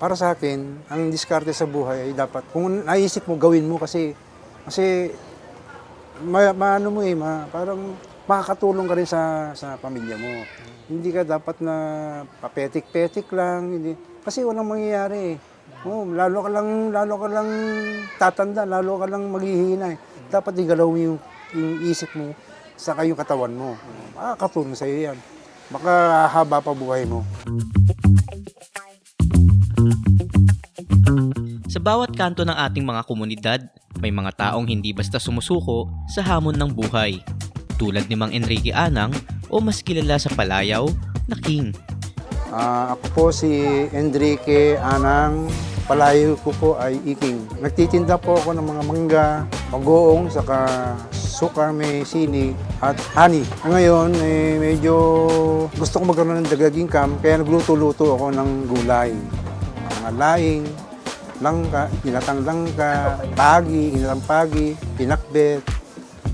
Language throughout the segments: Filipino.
para sa akin, ang diskarte sa buhay ay dapat, kung naisip mo, gawin mo kasi, kasi, ma, maano mo eh, ma, parang makakatulong ka rin sa, sa pamilya mo. Hindi ka dapat na papetik-petik lang, hindi, kasi walang mangyayari eh. Oh, lalo ka lang, lalo ka lang tatanda, lalo ka lang maghihina eh. Dapat igalaw mo yung, yung isip mo, saka yung katawan mo. Makakatulong sa iyo yan. Baka haba pa buhay mo. Sa bawat kanto ng ating mga komunidad, may mga taong hindi basta sumusuko sa hamon ng buhay. Tulad ni Mang Enrique Anang o mas kilala sa palayaw na King. Ah, ako po si Enrique Anang. Palayo ko po ay Iking. Nagtitinda po ako ng mga mangga, pagoong, saka suka, may sili, at honey. Ngayon, eh, medyo gusto ko magkaroon ng dagdag income, kaya nagluto-luto ako ng gulay. Mga laing, langka, inatang langka, pagi, inatang pagi, pinakbet,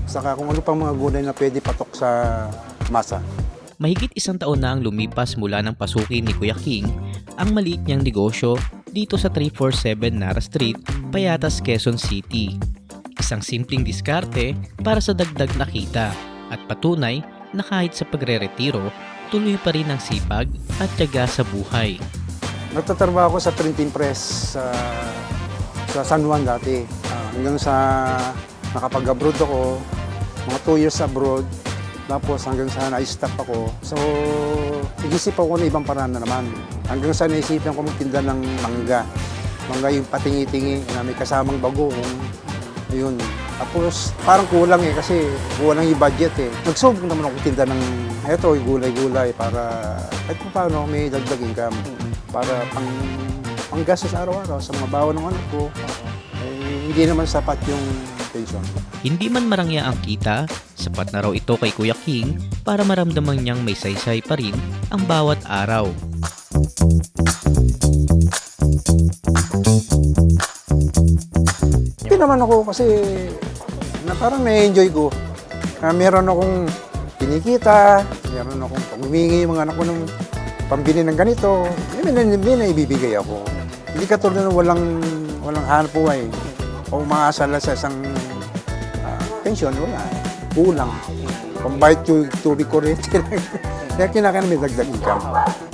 saka kung ano pang mga gulay na pwede patok sa masa. Mahigit isang taon na ang lumipas mula ng pasukin ni Kuya King ang maliit niyang negosyo dito sa 347 Nara Street, Payatas, Quezon City. Isang simpleng diskarte para sa dagdag na kita at patunay na kahit sa pagre-retiro, tuloy pa rin ang sipag at tiyaga sa buhay. Nagtatrabaho ako sa printing press sa, sa San Juan dati. Ah, hanggang sa nakapag-abroad ako, mga 2 years abroad. Tapos hanggang sa na-stop ako. So, igisip ako ng ibang paraan na naman. Hanggang sa naisipan ko magtinda ng mangga. Mangga yung patingi-tingi na may kasamang bagoong. Ayun. Tapos parang kulang eh kasi kulang yung budget eh. Nagsubok naman ako tinda ng eto, yung gulay-gulay para kahit pa paano may dagdag income. Para pang panggastos araw-araw sa mga baon ng anak ko. Eh, hindi naman sapat yung pension. Hindi man marangya ang kita, sapat na raw ito kay Kuya King para maramdaman niyang may saysay pa rin ang bawat araw. Hindi naman ako kasi na parang na-enjoy ko. Ah, meron akong kinikita, meron akong pag-umingi yung mga anak ko ng pambili ng ganito. May, may, may naibibigay ako. Hindi katulad na walang, walang hanap buhay. O umaasa lang sa isang ah, pensyon, wala. Kulang. Pambayad tu- tubig kuryente lang. Kaya kinakailangan may dagdag income.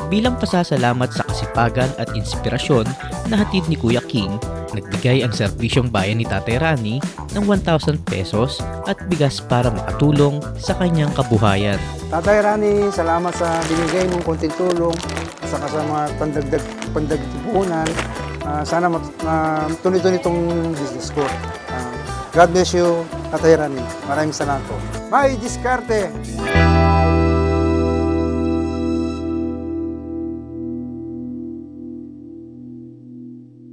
Bilang pasasalamat sa kasipagan at inspirasyon na hatid ni Kuya King, nagbigay ang serbisyong bayan ni Tatay Rani ng 1,000 pesos at bigas para makatulong sa kanyang kabuhayan. Tatay Rani, salamat sa binigay mong konting tulong sa mga pandagdag puhunan. Ah, sana mat, uh, itong business ko. Ah, God bless you, Tatay Rani. Maraming salamat po. May diskarte!